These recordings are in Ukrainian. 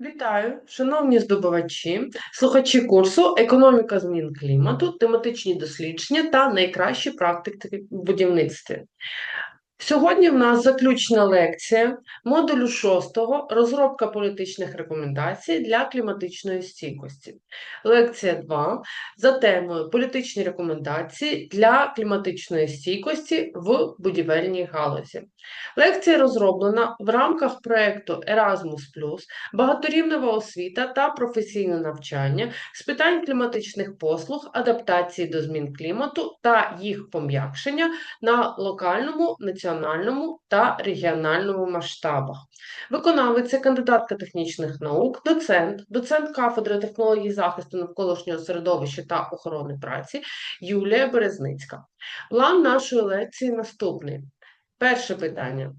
Вітаю, шановні здобувачі, слухачі курсу Економіка змін клімату, тематичні дослідження та найкращі практики в будівництві. Сьогодні в нас заключна лекція модулю 6 розробка політичних рекомендацій для кліматичної стійкості. Лекція 2 за темою політичні рекомендації для кліматичної стійкості в будівельній галузі. Лекція розроблена в рамках проєкту Erasmus+, багаторівнева освіта та професійне навчання з питань кліматичних послуг, адаптації до змін клімату та їх пом'якшення на локальному, національному та регіональному масштабах. Виконавець кандидатка технічних наук, доцент, доцент кафедри технології захисту навколишнього середовища та охорони праці Юлія Березницька. План нашої лекції наступний. Перше питання.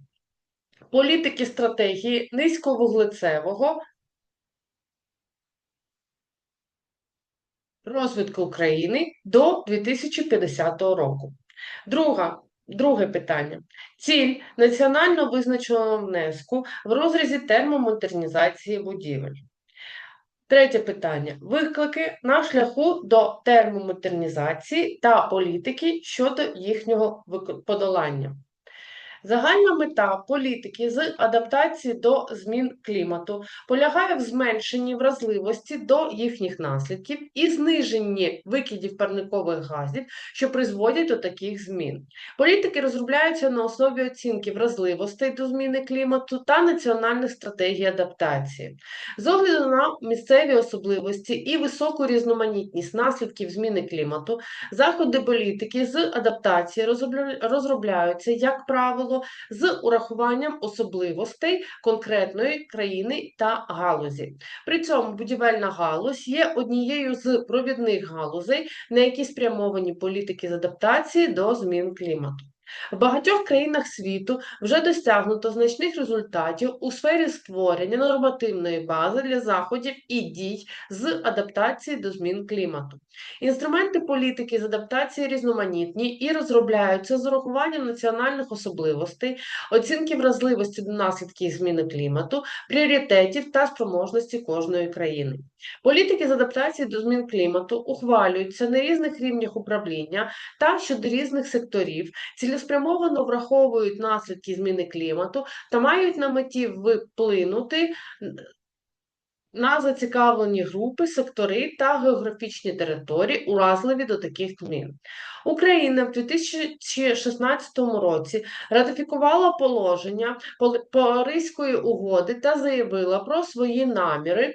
Політики стратегії низьковуглецевого розвитку України до 2050 року. Друга, друге питання. Ціль національно визначеного внеску в розрізі термомодернізації будівель. Третє питання. Виклики на шляху до термомодернізації та політики щодо їхнього подолання. Загальна мета політики з адаптації до змін клімату полягає в зменшенні вразливості до їхніх наслідків і зниженні викидів парникових газів, що призводять до таких змін. Політики розробляються на основі оцінки вразливостей до зміни клімату та національних стратегій адаптації. З огляду на місцеві особливості і високу різноманітність наслідків зміни клімату, заходи політики з адаптації розробляються, як правило, з урахуванням особливостей конкретної країни та галузі. При цьому будівельна галузь є однією з провідних галузей, на які спрямовані політики з адаптації до змін клімату. В багатьох країнах світу вже досягнуто значних результатів у сфері створення нормативної бази для заходів і дій з адаптації до змін клімату. Інструменти політики з адаптації різноманітні і розробляються з урахуванням національних особливостей, оцінки вразливості до наслідків зміни клімату, пріоритетів та спроможності кожної країни. Політики з адаптації до змін клімату ухвалюються на різних рівнях управління та щодо різних секторів, цілеспрямовано враховують наслідки зміни клімату та мають на меті вплинути на зацікавлені групи, сектори та географічні території, уразливі до таких змін. Україна в 2016 році ратифікувала положення Паризької угоди та заявила про свої наміри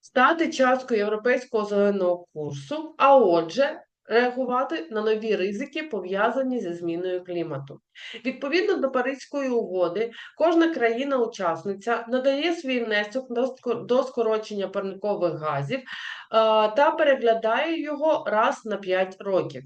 стати часткою європейського зеленого курсу, а отже, реагувати на нові ризики, пов'язані зі зміною клімату. Відповідно до Паризької угоди, кожна країна-учасниця надає свій внесок до ско- до скорочення парникових газів е, та переглядає його раз на 5 років.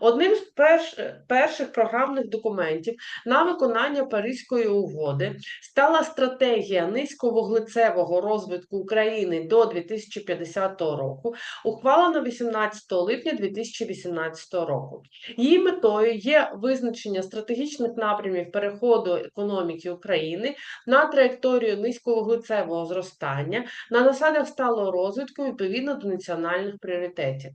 Одним з перш, перших програмних документів на виконання Паризької угоди стала стратегія низьковуглецевого розвитку України до 2050 року, ухвалена 18 липня 2018 року. Її метою є визначення стратегічних напрямів переходу економіки України на траєкторію низьковуглецевого зростання на засадах сталого розвитку відповідно до національних пріоритетів.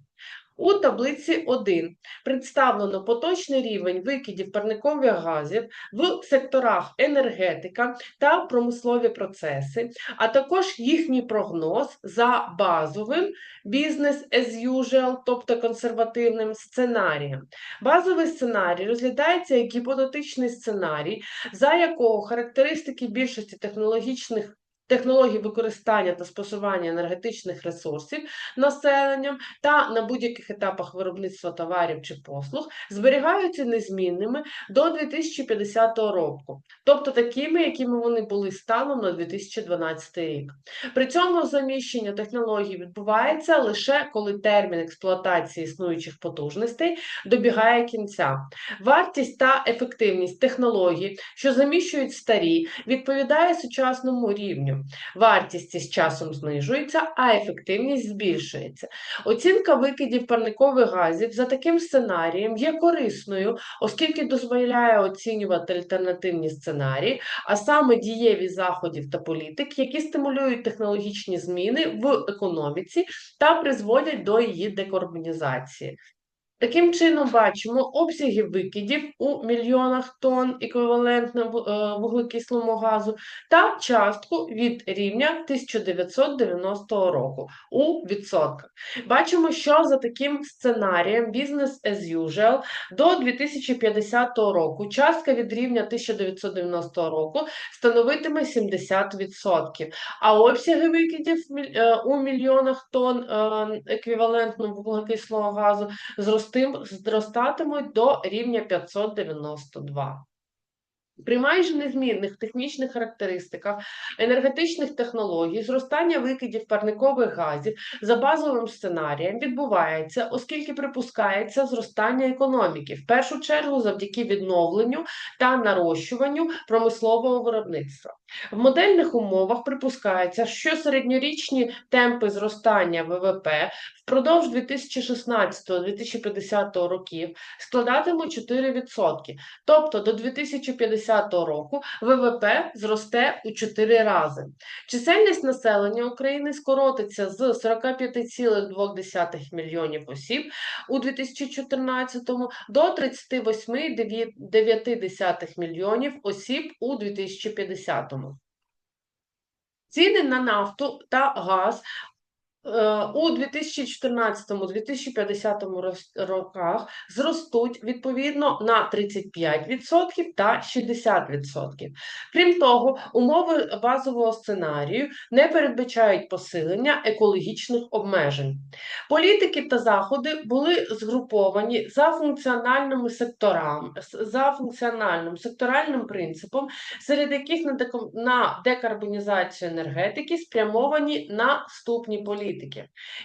У таблиці 1 представлено поточний рівень викидів парникових газів в секторах енергетика та промислові процеси, а також їхній прогноз за базовим business as usual, тобто консервативним сценарієм. Базовий сценарій розглядається як гіпотетичний сценарій, за якого характеристики більшості технологічних Технологій використання та споживання енергетичних ресурсів населенням та на будь-яких етапах виробництва товарів чи послуг зберігаються незмінними до 2050 року, тобто такими, якими вони були станом на 2012 рік. При цьому заміщення технологій відбувається лише коли термін експлуатації існуючих потужностей добігає кінця. Вартість та ефективність технологій, що заміщують старі, відповідає сучасному рівню. Вартість із часом знижується, а ефективність збільшується. Оцінка викидів парникових газів за таким сценарієм є корисною, оскільки дозволяє оцінювати альтернативні сценарії, а саме дієві заходів та політик, які стимулюють технологічні зміни в економіці та призводять до її декарбонізації. Таким чином, бачимо обсяги викидів у мільйонах тонн еквівалентного е, вуглекислому газу та частку від рівня 1990 року у відсотках. Бачимо, що за таким сценарієм Business as usual до 2050 року частка від рівня 1990 року становитиме 70%, а обсяги викидів е, у мільйонах тонн е, еквівалентного вуглекислого газу зростим- зростатимуть до рівня 592. При майже незмінних технічних характеристиках енергетичних технологій зростання викидів парникових газів за базовим сценарієм відбувається, оскільки припускається зростання економіки, в першу чергу завдяки відновленню та нарощуванню промислового виробництва. В модельних умовах припускається, що середньорічні темпи зростання ВВП впродовж 2016-2050 років складатимуть 4%, тобто до 2050 року ВВП зросте у 4 рази. Чисельність населення України скоротиться з 45,2 мільйонів осіб у 2014 до 38,9 мільйонів осіб у 2050. Ціни на нафту та газ у 2014-2050 роз- роках зростуть відповідно на 35% та 60%. Крім того, умови базового сценарію не передбачають посилення екологічних обмежень. Політики та заходи були згруповані за функціональними секторами, за функціональним секторальним принципом, серед яких на на декарбонізацію енергетики спрямовані наступні політики,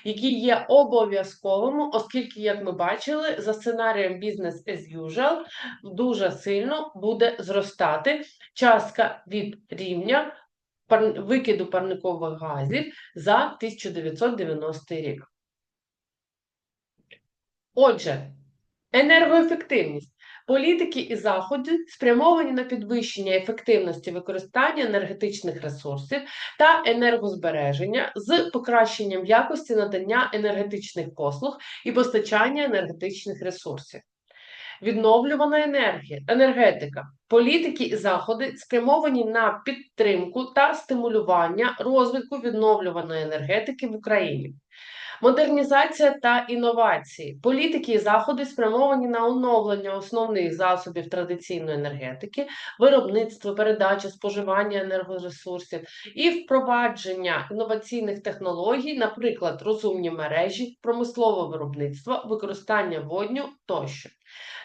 які є обов'язковими, оскільки, як ми бачили, за сценарієм Business as usual дуже сильно буде зростати частка від рівня викиду парникових газів за 1990 рік. Отже, енергоефективність. Політики і заходи спрямовані на підвищення ефективності використання енергетичних ресурсів та енергозбереження з покращенням якості надання енергетичних послуг і постачання енергетичних ресурсів. Відновлювана енергія, енергетика. Політики і заходи спрямовані на підтримку та стимулювання розвитку відновлюваної енергетики в Україні. Модернізація та інновації. Політики і заходи спрямовані на оновлення основних засобів традиційної енергетики, виробництво, передача, споживання енергоресурсів і впровадження інноваційних технологій, наприклад, розумні мережі, промислове виробництво, використання водню тощо.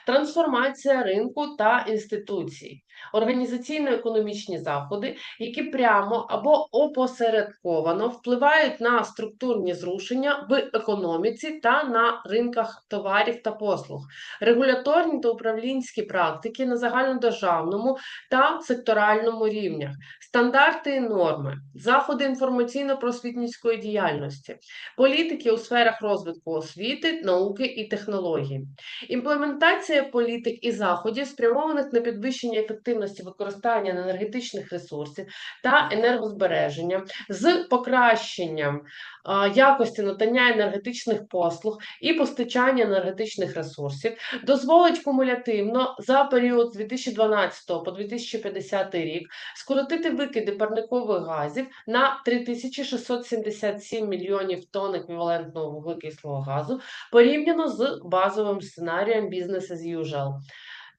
Трансформація ринку та інституцій, організаційно-економічні заходи, які прямо або опосередковано впливають на структурні зрушення в економіці та на ринках товарів та послуг, регуляторні та управлінські практики на загальнодержавному та секторальному рівнях, стандарти і норми, заходи інформаційно-просвітницької діяльності, політики у сферах розвитку освіти, науки і технологій. Імплементація політик і заходів, спрямованих на підвищення ефективності використання енергетичних ресурсів та енергозбереження з покращенням якості надання енергетичних послуг і постачання енергетичних ресурсів, дозволить кумулятивно за період з 2012 по 2050 рік скоротити викиди парникових газів на 3677 мільйонів тонн еквівалентного вуглекислого газу порівняно з базовим сценарієм Business as usual.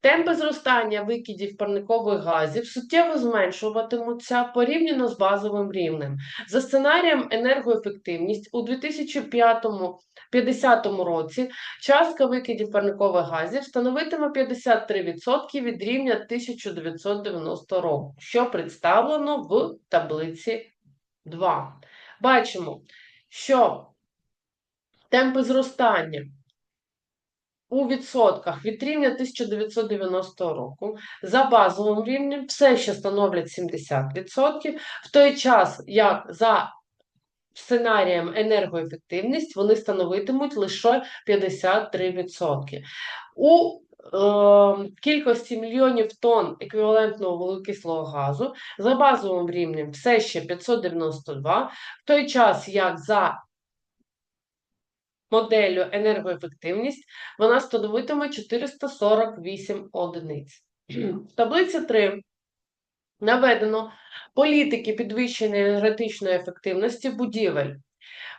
Темпи зростання викидів парникових газів суттєво зменшуватимуться порівняно з базовим рівнем. За сценарієм енергоефективність у 2050 році частка викидів парникових газів становитиме 53% від рівня 1990 року, що представлено в таблиці 2. Бачимо, що темпи зростання у відсотках від рівня 1990 року. За базовим рівнем все ще становлять 70%, в той час як за сценарієм енергоефективність вони становитимуть лише 53%. У е, кількості мільйонів тонн еквівалентного вуглекислого газу за базовим рівнем все ще 592, в той час як за моделлю енергоефективність вона становитиме 448 одиниць. В таблиці 3 наведено політики підвищення енергетичної ефективності будівель.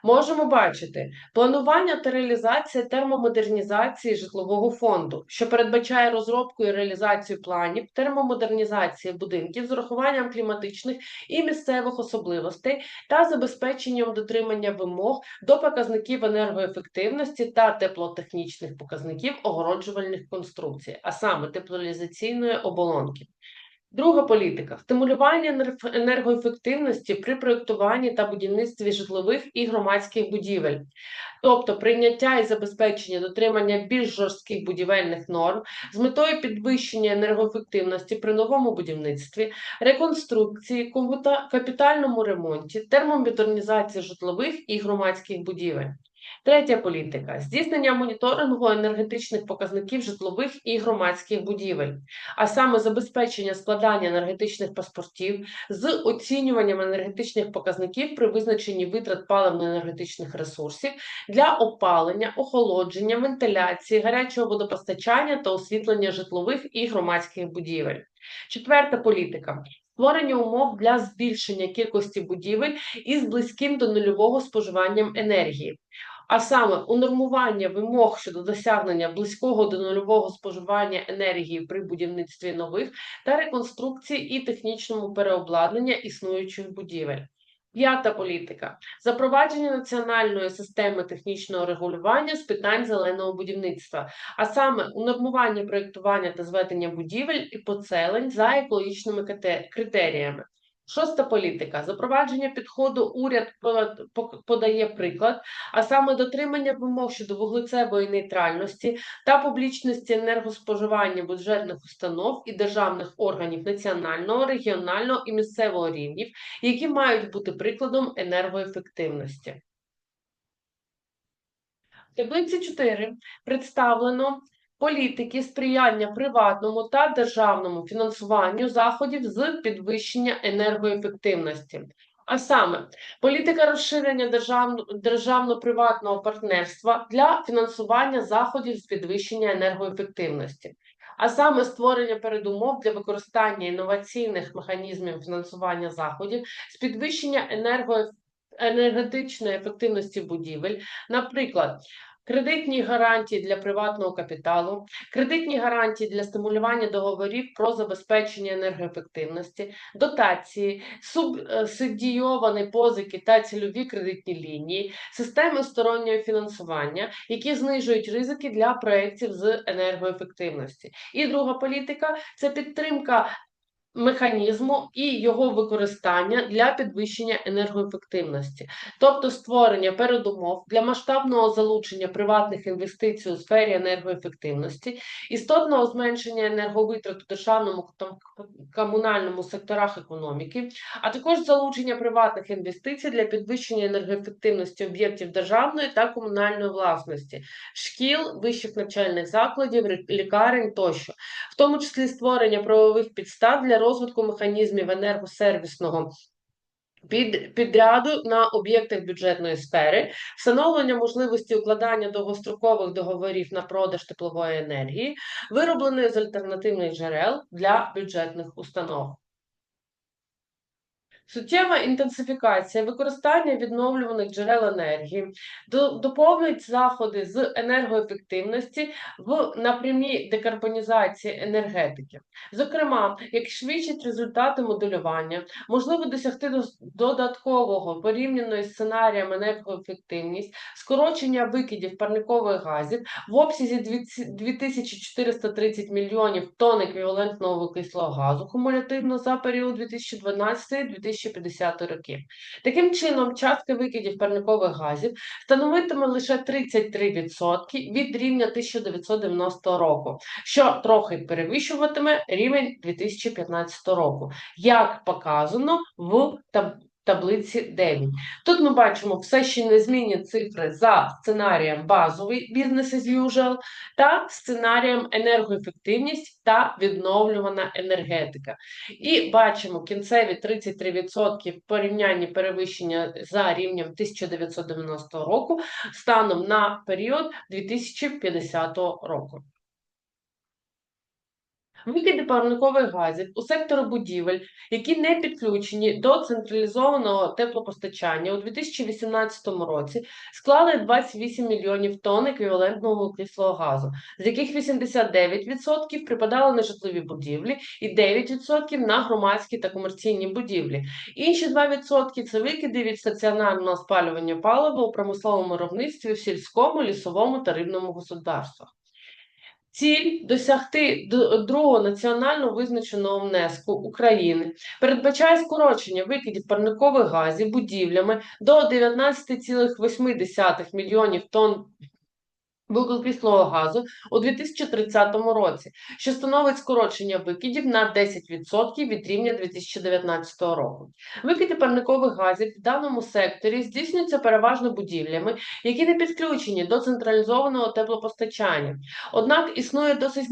Можемо бачити планування та реалізація термомодернізації житлового фонду, що передбачає розробку і реалізацію планів термомодернізації будинків з урахуванням кліматичних і місцевих особливостей та забезпеченням дотримання вимог до показників енергоефективності та теплотехнічних показників огороджувальних конструкцій, а саме теплолізаційної оболонки. Друга політика стимулювання енергоефективності при проєктуванні та будівництві житлових і громадських будівель, тобто прийняття і забезпечення дотримання більш жорстких будівельних норм з метою підвищення енергоефективності при новому будівництві, реконструкції, капітальному ремонті, термомодернізації житлових і громадських будівель. Третя політика здійснення моніторингу енергетичних показників житлових і громадських будівель, а саме забезпечення складання енергетичних паспортів з оцінюванням енергетичних показників при визначенні витрат паливно-енергетичних ресурсів для опалення, охолодження, вентиляції, гарячого водопостачання та освітлення житлових і громадських будівель. Четверта політика. Створення умов для збільшення кількості будівель із близьким до нульового споживанням енергії, а саме унормування вимог щодо досягнення близького до нульового споживання енергії при будівництві нових та реконструкції і технічному переобладнання існуючих будівель. П'ята політика запровадження національної системи технічного регулювання з питань зеленого будівництва, а саме унормування проєктування та зведення будівель і поселень за екологічними критеріями. Шоста політика запровадження підходу уряд по- по- подає приклад, а саме дотримання вимог щодо вуглецевої нейтральності та публічності енергоспоживання бюджетних установ і державних органів національного, регіонального і місцевого рівнів, які мають бути прикладом енергоефективності. В таблиці 4 представлено політики сприяння приватному та державному фінансуванню заходів з підвищення енергоефективності. А саме політика розширення державно- державно-приватного партнерства для фінансування заходів з підвищення енергоефективності, а саме створення передумов для використання інноваційних механізмів фінансування заходів з підвищення енерго... енергетичної ефективності будівель, наприклад. Кредитні гарантії для приватного капіталу, кредитні гарантії для стимулювання договорів про забезпечення енергоефективності, дотації, субсидійовані позики та цільові кредитні лінії, системи стороннього фінансування, які знижують ризики для проєктів з енергоефективності. І друга політика це підтримка механізму і його використання для підвищення енергоефективності, тобто створення передумов для масштабного залучення приватних інвестицій у сфері енергоефективності, істотного зменшення енерговитрат у державному та комунальному секторах економіки, а також залучення приватних інвестицій для підвищення енергоефективності об'єктів державної та комунальної власності, шкіл, вищих навчальних закладів, лікарень тощо, в тому числі створення правових підстав для розвитку механізмів енергосервісного під, підряду на об'єктах бюджетної сфери, встановлення можливості укладання довгострокових договорів на продаж теплової енергії, виробленої з альтернативних джерел для бюджетних установ. Суттєва інтенсифікація використання відновлюваних джерел енергії доповнить заходи з енергоефективності в напрямі декарбонізації енергетики. Зокрема, як свідчать результати моделювання, можливо досягти додаткового порівняно із сценарієм енергоефективність, скорочення викидів парникових газів в обсязі 2430 мільйонів тонн еквівалентного вуглекислого газу кумулятивно за період 2012-2020 2050 роки. Таким чином, частки викидів парникових газів становитиме лише 33% від рівня 1990 року, що трохи перевищуватиме рівень 2015 року, як показано в таблиці 9. Тут ми бачимо все ще незмінні цифри за сценарієм базовий бізнес as usual та сценарієм енергоефективність та відновлювана енергетика. І бачимо кінцеві 33% в порівнянні перевищення за рівнем 1990 року станом на період 2050 року. Викиди парникових газів у сектору будівель, які не підключені до централізованого теплопостачання у 2018 році, склали 28 мільйонів тонн еквівалентного вуглекислого газу, з яких 89% припадало на житлові будівлі і 9% на громадські та комерційні будівлі. Інші 2% – це викиди від стаціонарного спалювання палива у промисловому виробництві, в сільському, лісовому та рибному господарствах. Ціль досягти другого національно визначеного внеску України. Передбачає скорочення викидів парникових газів будівлями до 19,8 мільйонів тонн вуглекислого газу у 2030 році, що становить скорочення викидів на 10% від рівня 2019 року. Викиди парникових газів в даному секторі здійснюються переважно будівлями, які не підключені до централізованого теплопостачання. Однак існує досить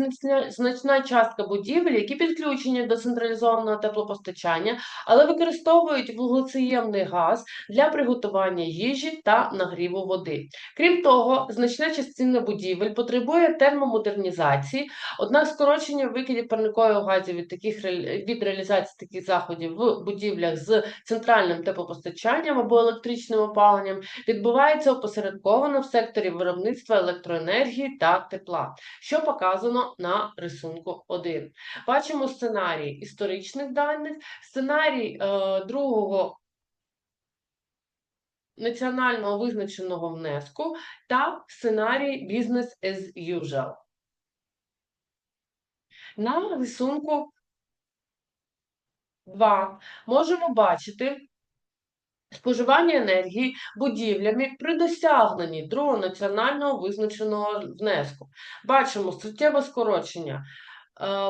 значна, частка будівель, які підключені до централізованого теплопостачання, але використовують вуглецеємний газ для приготування їжі та нагріву води. Крім того, значна частина частина будівель потребує термомодернізації, однак скорочення викидів парникових газів від таких від реалізації таких заходів в будівлях з центральним теплопостачанням або електричним опаленням відбувається опосередковано в секторі виробництва електроенергії та тепла, що показано на рисунку 1. Бачимо сценарій історичних даних, сценарій е, другого національного визначеного внеску та сценарій Business as usual. На рисунку 2 можемо бачити споживання енергії будівлями при досягненні другого національного визначеного внеску. Бачимо суттєве скорочення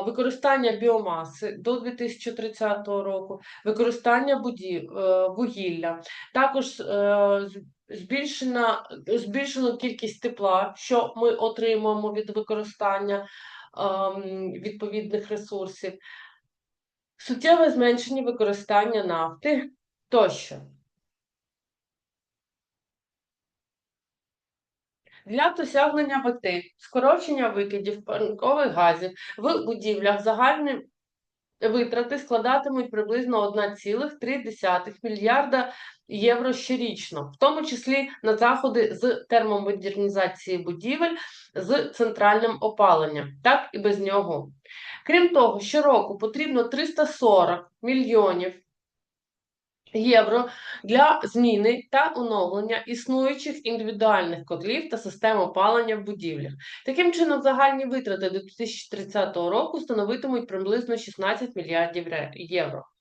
використання біомаси до 2030 року, використання будів, е, вугілля, також е, збільшена, збільшена кількість тепла, що ми отримуємо від використання ем, відповідних ресурсів, суттєве зменшення використання нафти тощо. Для досягнення мети скорочення викидів парникових газів в будівлях загальні витрати складатимуть приблизно 1,3 мільярда євро щорічно, в тому числі на заходи з термомодернізації будівель з центральним опаленням, так і без нього. Крім того, щороку потрібно 340 мільйонів євро для зміни та оновлення існуючих індивідуальних котлів та систем опалення в будівлях. Таким чином, загальні витрати до 2030 року становитимуть приблизно 16 мільярдів євро.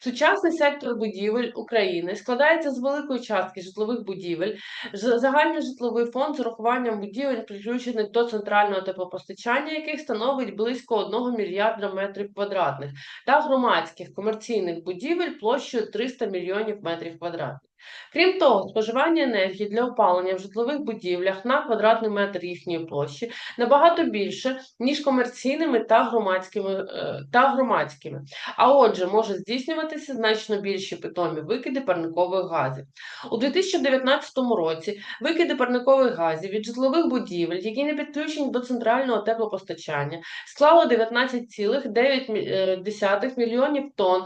Сучасний сектор будівель України складається з великої частки житлових будівель, загальний житловий фонд з урахуванням будівель, приключених до центрального теплопостачання, яких становить близько 1 мільярда метрів квадратних, та громадських комерційних будівель площею 300 мільйонів метрів квадратних. Крім того, споживання енергії для опалення в житлових будівлях на квадратний метр їхньої площі набагато більше, ніж комерційними та громадськими. Е, та громадськими. А отже, може здійснюватися значно більші питомі викиди парникових газів. У 2019 році викиди парникових газів від житлових будівель, які не підключені до центрального теплопостачання, склало 19,9 мільйонів тонн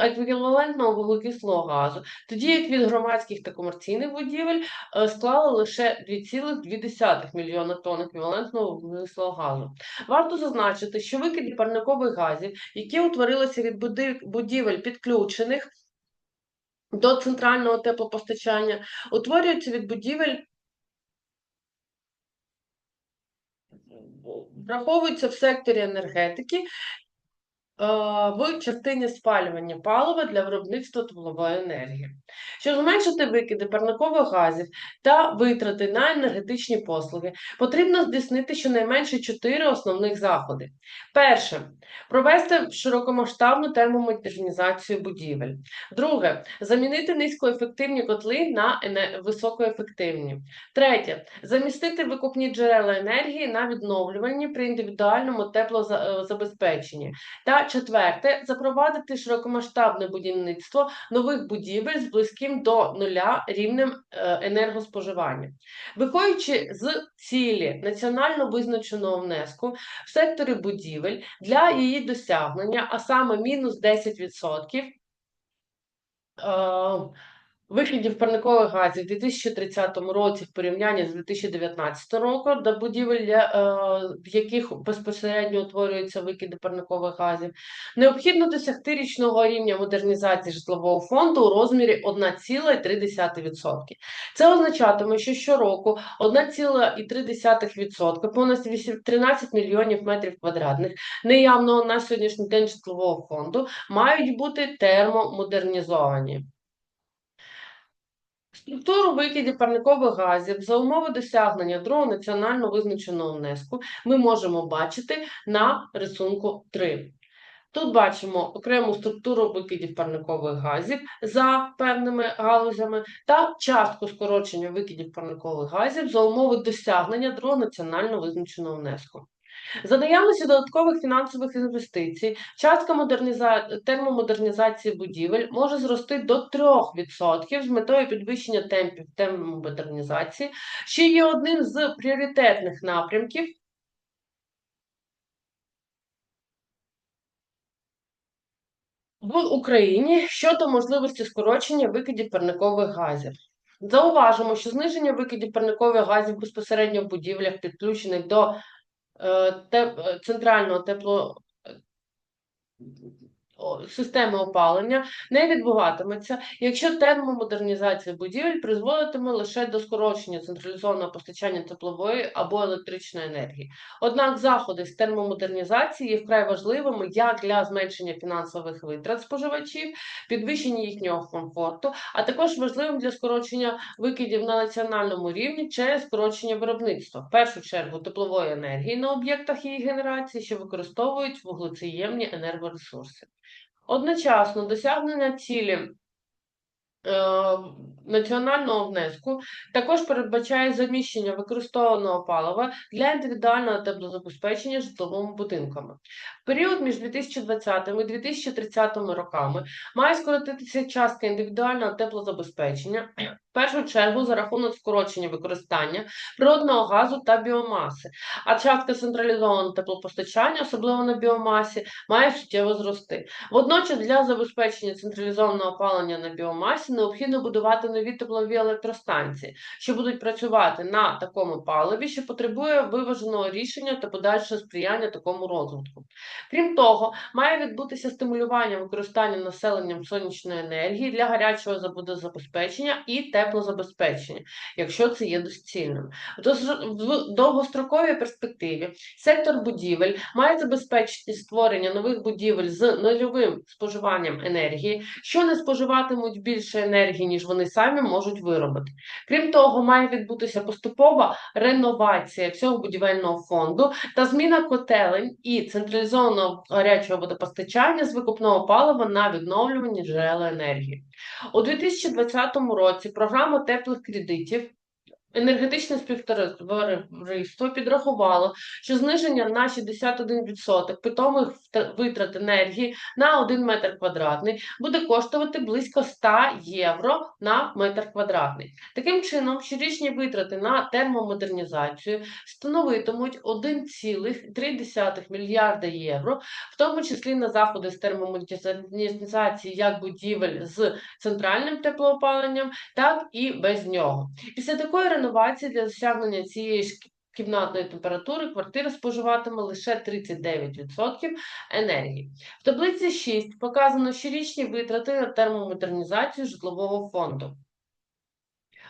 еквівалентного вуглекислого газу, тоді як від громадських та комерційних будівель е, склали лише 2,2 мільйона тонн еквівалентного вуглекислого газу. Варто зазначити, що викиди парникових газів, які утворилися від будівель підключених до центрального теплопостачання, утворюються від будівель. Враховуються в секторі енергетики в частині спалювання палива для виробництва теплової енергії. Щоб зменшити викиди парникових газів та витрати на енергетичні послуги, потрібно здійснити щонайменше чотири основних заходи. Перше провести широкомасштабну термомодернізацію будівель. Друге замінити низькоефективні котли на високоефективні. Третє замістити викупні джерела енергії на відновлюванні при індивідуальному теплозабезпеченні. Та четверте запровадити широкомасштабне будівництво нових будівель з близьким до нуля рівнем е, енергоспоживання. Виходячи з цілі національно визначеного внеску в секторі будівель для її досягнення, а саме мінус 10%, Викидів парникових газів у 2030 році в порівнянні з 2019 роком до будівель, е, в яких безпосередньо утворюються викиди парникових газів, необхідно досягти річного рівня модернізації житлового фонду у розмірі 1,3%. Це означатиме, що щороку 1,3% понад 13 мільйонів метрів квадратних неявного на сьогоднішній день житлового фонду мають бути термомодернізовані. Структуру викидів парникових газів за умови досягнення другого національно визначеного внеску ми можемо бачити на рисунку 3. Тут бачимо окрему структуру викидів парникових газів за певними галузями та частку скорочення викидів парникових газів за умови досягнення другого національно визначеного внеску. За наявності додаткових фінансових інвестицій, частка модерніза... термомодернізації будівель може зрости до 3% з метою підвищення темпів термомодернізації, що є одним з пріоритетних напрямків. В Україні щодо можливості скорочення викидів парникових газів. Зауважимо, що зниження викидів парникових газів безпосередньо в будівлях, підключених до центрального тепло системи опалення не відбуватиметься, якщо термомодернізація будівель призводитиме лише до скорочення централізованого постачання теплової або електричної енергії. Однак заходи з термомодернізації є вкрай важливими як для зменшення фінансових витрат споживачів, підвищення їхнього комфорту, а також важливим для скорочення викидів на національному рівні через скорочення виробництва, в першу чергу теплової енергії на об'єктах її генерації, що використовують вуглецеємні енергоресурси. Одночасно досягнення цілі національного внеску також передбачає заміщення використовуваного палива для індивідуального теплозабезпечення житловими будинками. В період між 2020 і 2030 роками має скоротитися частка індивідуального теплозабезпечення, в першу чергу за рахунок скорочення використання природного газу та біомаси, а частка централізованого теплопостачання, особливо на біомасі, має суттєво зрости. Водночас для забезпечення централізованого опалення на біомасі необхідно будувати нові теплові електростанції, що будуть працювати на такому паливі, що потребує виваженого рішення та подальшого сприяння такому розвитку. Крім того, має відбутися стимулювання використання населенням сонячної енергії для гарячого забезпечення і теплозабезпечення, якщо це є доцільним. В довгостроковій перспективі сектор будівель має забезпечити створення нових будівель з нульовим споживанням енергії, що не споживатимуть більше енергії, ніж вони самі можуть виробити. Крім того, має відбутися поступова реновація всього будівельного фонду та зміна котелень і централізованого гарячого водопостачання з викупного палива на відновлювані джерела енергії. У 2020 році програма теплих кредитів Енергетичне співтовариство підрахувало, що зниження на 61% питомих витрат енергії на 1 метр квадратний буде коштувати близько 100 євро на метр квадратний. Таким чином, щорічні витрати на термомодернізацію становитимуть 1,3 мільярда євро, в тому числі на заходи з термомодернізації як будівель з центральним теплоопаленням, так і без нього. Після такої реновації для досягнення цієї кімнатної температури квартира споживатиме лише 39% енергії. В таблиці 6 показано щорічні витрати на термомодернізацію житлового фонду.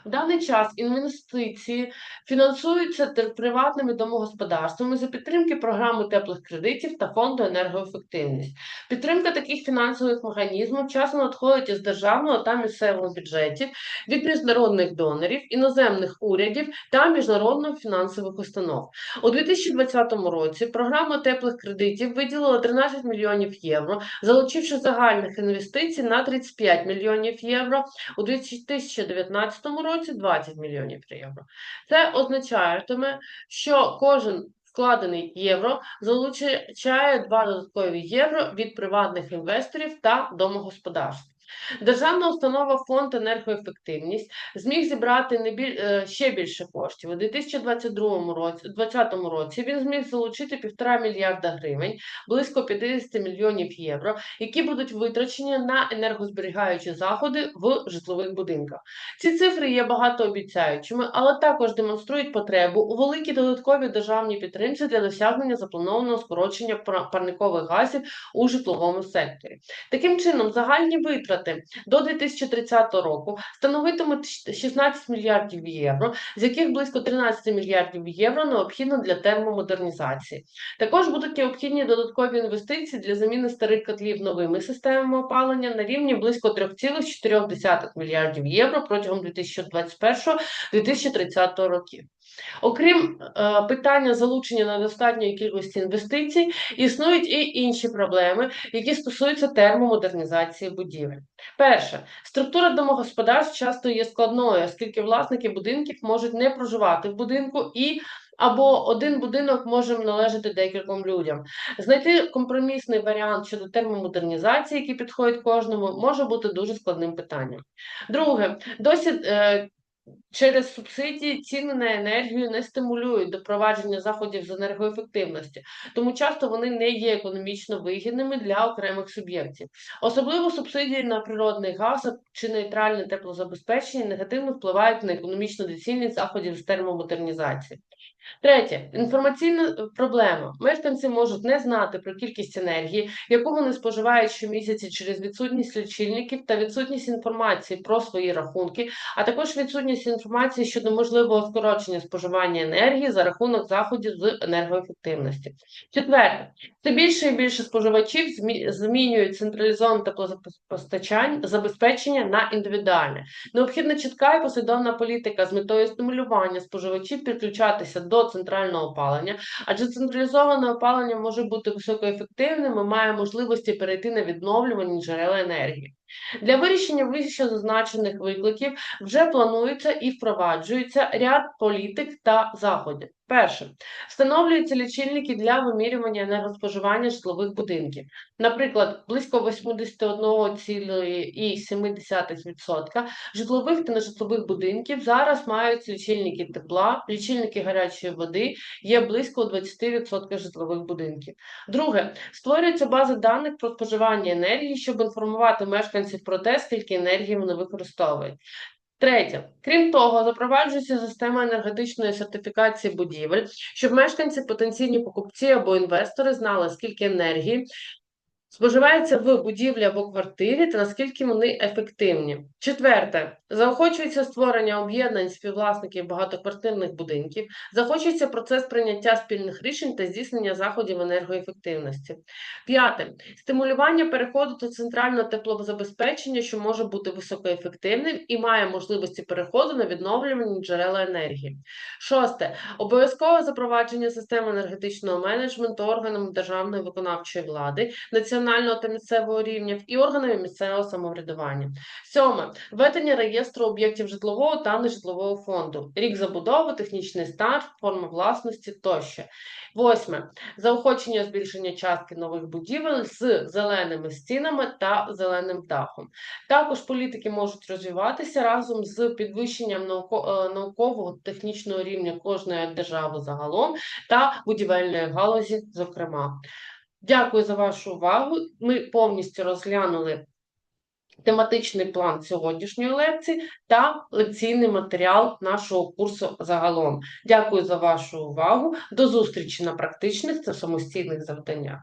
В даний час інвестиції фінансуються приватними домогосподарствами за підтримки програми теплих кредитів та фонду енергоефективність. Підтримка таких фінансових механізмів часто надходить із державного та місцевого бюджетів, від міжнародних донорів, іноземних урядів та міжнародних фінансових установ. У 2020 році програма теплих кредитів виділила 13 мільйонів євро, залучивши загальних інвестицій на 35 мільйонів євро, у 2019 році 20 мільйонів євро. Це означатиме, що кожен вкладений євро залучає 2 додаткові євро від приватних інвесторів та домогосподарств. Державна установа фонд енергоефективність зміг зібрати не біль... е, ще більше коштів. У 2022 році, 2020 році він зміг залучити півтора мільярда гривень, близько 50 мільйонів євро, які будуть витрачені на енергозберігаючі заходи в житлових будинках. Ці цифри є багатообіцяючими, але також демонструють потребу у великій додатковій державній підтримці для досягнення запланованого скорочення парникових газів у житловому секторі. Таким чином, загальні витрати до 2030 року становитимуть 16 мільярдів євро, з яких близько 13 мільярдів євро необхідно для термомодернізації. Також будуть необхідні додаткові інвестиції для заміни старих котлів новими системами опалення на рівні близько 3,4 мільярдів євро протягом 2021-2030 років. Окрім е, питання залучення недостатньої кількості інвестицій, існують і інші проблеми, які стосуються термомодернізації будівель. Перше, структура домогосподарств часто є складною, оскільки власники будинків можуть не проживати в будинку і або один будинок може належати декільком людям. Знайти компромісний варіант щодо термомодернізації, який підходить кожному, може бути дуже складним питанням. Друге, досі е, Через субсидії ціни на енергію не стимулюють до провадження заходів з енергоефективності, тому часто вони не є економічно вигідними для окремих суб'єктів. Особливо субсидії на природний газ чи нейтральне теплозабезпечення негативно впливають на економічну доцільність заходів з термомодернізації. Третє інформаційна е, проблема. Мешканці можуть не знати про кількість енергії, яку вони споживають щомісяці через відсутність лічильників та відсутність інформації про свої рахунки, а також відсутність інформації щодо можливого скорочення споживання енергії за рахунок заходів з енергоефективності. Четверте, все більше і більше споживачів змінюють централізоване теплопостачання забезпечення на індивідуальне. Необхідна чітка і послідовна політика з метою стимулювання споживачів підключатися до центрального опалення, адже централізоване опалення може бути високоефективним і має можливості перейти на відновлювані джерела енергії. Для вирішення вище зазначених викликів вже планується і впроваджується ряд політик та заходів. Перше, встановлюються лічильники для вимірювання енергоспоживання житлових будинків. Наприклад, близько 81,7% житлових та нежитлових будинків зараз мають лічильники тепла, лічильники гарячої води є близько у 20% житлових будинків. Друге, створюється база даних про споживання енергії, щоб інформувати мешканців про те, скільки енергії вони використовують. Третє, крім того, запроваджується система енергетичної сертифікації будівель, щоб мешканці, потенційні покупці або інвестори знали, скільки енергії споживається в будівлі або квартирі та наскільки вони ефективні. Четверте, заохочується створення об'єднань співвласників багатоквартирних будинків, заохочується процес прийняття спільних рішень та здійснення заходів енергоефективності. П'яте, стимулювання переходу до центрального теплозабезпечення, що може бути високоефективним і має можливості переходу на відновлювані джерела енергії. Шосте, обов'язкове запровадження системи енергетичного менеджменту органами державної виконавчої влади, національного та місцевого рівнів і органами місцевого самоврядування. Сьоме введення реєстру об'єктів житлового та нежитлового фонду, рік забудови, технічний стан, форма власності тощо. Восьме заохочення збільшення частки нових будівель з зеленими стінами та зеленим дахом. Також політики можуть розвиватися разом з підвищенням е, наукового технічного рівня кожної держави загалом та будівельної галузі, зокрема. Дякую за вашу увагу. Ми повністю розглянули тематичний план сьогоднішньої лекції та лекційний матеріал нашого курсу загалом. Дякую за вашу увагу. До зустрічі на практичних та самостійних завданнях.